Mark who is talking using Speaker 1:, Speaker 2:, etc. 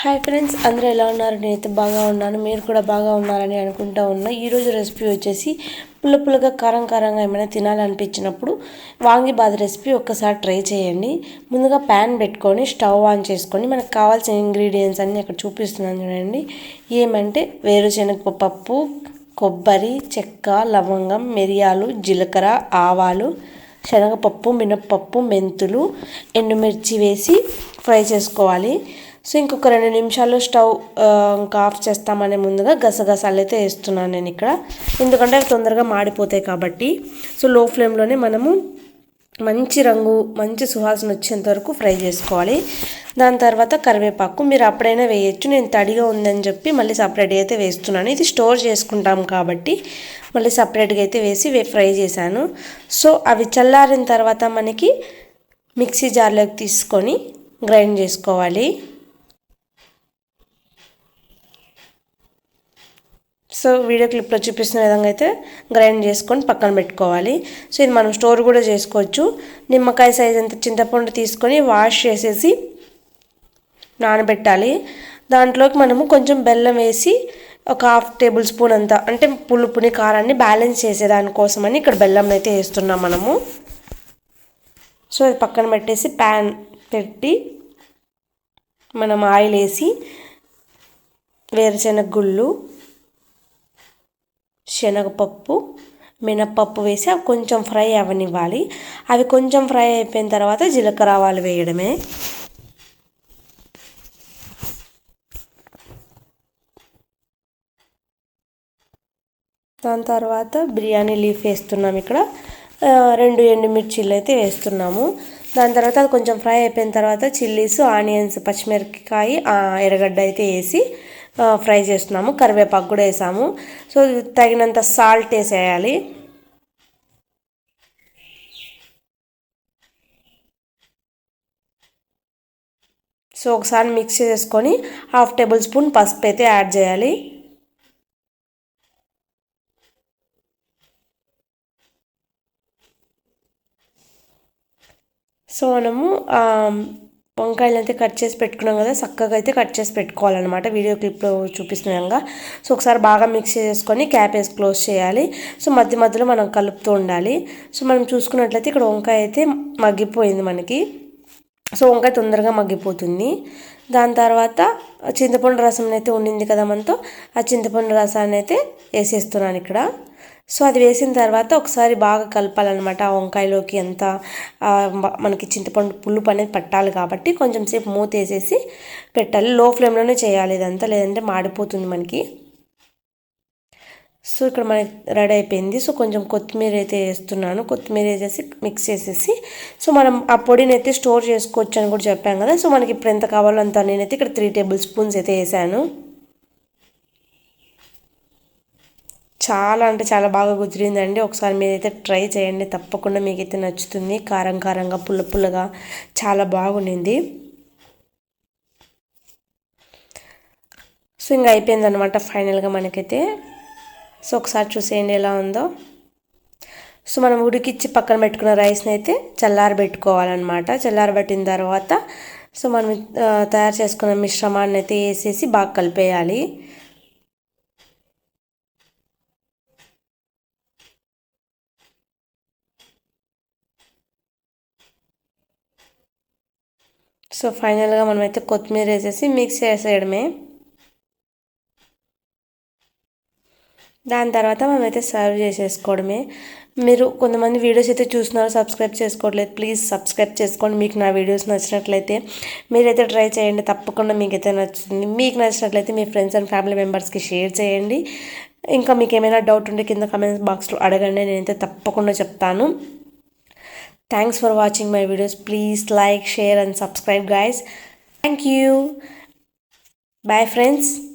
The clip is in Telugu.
Speaker 1: హాయ్ ఫ్రెండ్స్ అందరూ ఎలా ఉన్నారు? నేనైతే బాగా ఉన్నాను. మీరు కూడా బాగా ఉన్నారని అనుకుంటా ఉన్నా. ఈరోజు రెసిపీ వచ్చేసి పుల్ల పుల్లగా కారం కారంగా ఏమైనా తినాలనిపించినప్పుడు వాంగి బాద్ రెసిపీ ఒక్కసారి ట్రై చేయండి. ముందుగా ప్యాన్ పెట్టుకొని స్టవ్ ఆన్ చేసుకొని మనకు కావాల్సిన ఇంగ్రీడియంట్స్ అన్నీ అక్కడ చూపిస్తున్నాను చూడండి. ఏమంటే వేరుశనగ పప్పు కొబ్బరి చెక్క లవంగం మిరియాలు జీలకర్ర ఆవాలు శనగపప్పు మినప్పప్పు మెంతులు ఎండుమిర్చి వేసి ఫ్రై చేసుకోవాలి. సో ఇంకొక రెండు నిమిషాల్లో స్టవ్ ఇంకా ఆఫ్ చేస్తామనే ముందుగా గసగసాలు అయితే వేస్తున్నాను నేను ఇక్కడ. ఎందుకంటే అవి తొందరగా మాడిపోతాయి కాబట్టి. సో లో ఫ్లేమ్లోనే మనము మంచి రంగు మంచి సువాసన వచ్చేంత వరకు ఫ్రై చేసుకోవాలి. దాని తర్వాత కరివేపాకు మీరు అప్పుడైనా వేయచ్చు. నేను తడిగా ఉందని చెప్పి మళ్ళీ సపరేట్గా అయితే వేస్తున్నాను. ఇది స్టోర్ చేసుకుంటాం కాబట్టి మళ్ళీ సపరేట్గా అయితే వేసి ఫ్రై చేశాను. సో అవి చల్లారిన తర్వాత మనకి మిక్సీ జార్లోకి తీసుకొని గ్రైండ్ చేసుకోవాలి. సో వీడియో క్లిప్లో చూపిస్తున్న విధంగా అయితే గ్రైండ్ చేసుకొని పక్కన పెట్టుకోవాలి. సో ఇది మనం స్టోర్ కూడా చేసుకోవచ్చు. నిమ్మకాయ సైజ్ అంత చింతపండు తీసుకొని వాష్ చేసేసి నానబెట్టాలి. దాంట్లోకి మనము కొంచెం బెల్లం వేసి ఒక హాఫ్ టేబుల్ స్పూన్ అంతా అంటే పులుపుని కారాన్ని బ్యాలెన్స్ చేసేదానికోసమని ఇక్కడ బెల్లం అయితే వేస్తున్నాం మనము. సో అది పక్కన పెట్టేసి ప్యాన్ పెట్టి మనం ఆయిల్ వేసి వేరుశెనగ గుళ్ళు శనగపప్పు మినప్పప్పు వేసి అవి కొంచెం ఫ్రై అవనివ్వాలి. అవి కొంచెం ఫ్రై అయిపోయిన తర్వాత జీలకర్ర ఆవాలు వేయడమే. దాని తర్వాత బిర్యానీ లీఫ్ వేస్తున్నాం ఇక్కడ. రెండు ఎండుమిర్చీలు అయితే వేస్తున్నాము. దాని తర్వాత అది కొంచెం ఫ్రై అయిపోయిన తర్వాత చిల్లీస్ ఆనియన్స్ పచ్చిమిరపకాయ ఎర్రగడ్డ అయితే వేసి ఫ్రై చేస్తున్నాము కరివేపాకు కూడా వేసాము. సో తగినంత సాల్ట్ వేసేయాలి. సో ఒకసారి మిక్స్ చేసుకొని హాఫ్ టేబుల్ స్పూన్ పసుపు అయితే యాడ్ చేయాలి. సో మనము వంకాయలు అయితే కట్ చేసి పెట్టుకున్నాం కదా చక్కగా అయితే కట్ చేసి పెట్టుకోవాలన్నమాట. వీడియో క్లిప్లో చూపిస్తున్న విధంగా. సో ఒకసారి బాగా మిక్స్ చేసుకొని క్యాప్ వేసి క్లోజ్ చేయాలి. సో మధ్య మధ్యలో మనం కలుపుతూ ఉండాలి. సో మనం చూసుకున్నట్లయితే ఇక్కడ వంకాయ అయితే మగ్గిపోయింది మనకి. సో వంకాయ తొందరగా మగ్గిపోతుంది. దాని తర్వాత చింతపండు రసం అయితే ఉండింది కదా మనతో ఆ చింతపండు రసాన్ని అయితే వేసేస్తున్నాను ఇక్కడ. సో అది వేసిన తర్వాత ఒకసారి బాగా కలపాలన్నమాట ఆ వంకాయలోకి ఎంత మనకి చింతపండు పులుపు అనేది పట్టాలి కాబట్టి కొంచెం సేపు మూత వేసేసి పెట్టాలి. లో ఫ్లేమ్లోనే చేయాలి ఇదంతా లేదంటే మాడిపోతుంది మనకి. సో ఇక్కడ మనకి రెడీ అయిపోయింది. సో కొంచెం కొత్తిమీర అయితే వేస్తున్నాను. కొత్తిమీర వేసేసి మిక్స్ చేసేసి సో మనం ఆ పొడిని అయితే స్టోర్ చేసుకోవచ్చు అని కూడా చెప్పాం కదా. సో మనకి ఇప్పుడు ఎంత కావాలో అంత నేనైతే ఇక్కడ త్రీ టేబుల్ స్పూన్స్ అయితే వేసాను. చాలా అంటే చాలా బాగా కుదిరిందండి. ఒకసారి మీరైతే ట్రై చేయండి. తప్పకుండా మీకైతే నచ్చుతుంది. కారం కారంగా పుల్ల పుల్లగా చాలా బాగుండింది. సో ఇంకా అయిపోయిందనమాట ఫైనల్గా మనకైతే. సో ఒకసారి చూసేయండి ఎలా ఉందో. సో మనం ఉడికిచ్చి పక్కన పెట్టుకున్న రైస్ని అయితే చల్లారబెట్టుకోవాలన్నమాట. చల్లారబెట్టిన తర్వాత సో మనం తయారు చేసుకున్న మిశ్రమాన్ని అయితే వేసేసి బాగా కలిపేయాలి. సో ఫైనల్గా మనమైతే కొత్తిమీర వేసేసి మిక్స్ చేసేయడమే. దాని తర్వాత మేమైతే సర్వ్ చేసేసుకోవడమే. మీరు కొంతమంది వీడియోస్ అయితే చూస్తున్నారు సబ్స్క్రైబ్ చేసుకోవట్లేదు ప్లీజ్ సబ్స్క్రైబ్ చేసుకోండి. మీకు నా వీడియోస్ నచ్చినట్లయితే మీరైతే ట్రై చేయండి. తప్పకుండా మీకైతే నచ్చుతుంది. మీకు నచ్చినట్లయితే మీ ఫ్రెండ్స్ అండ్ ఫ్యామిలీ మెంబర్స్కి షేర్ చేయండి. ఇంకా మీకు ఏమైనా డౌట్ ఉంటే కింద కమెంట్స్ బాక్స్లో అడగండి. నేనైతే తప్పకుండా చెప్తాను. Thanks for watching my videos please like share and subscribe guys thank you bye friends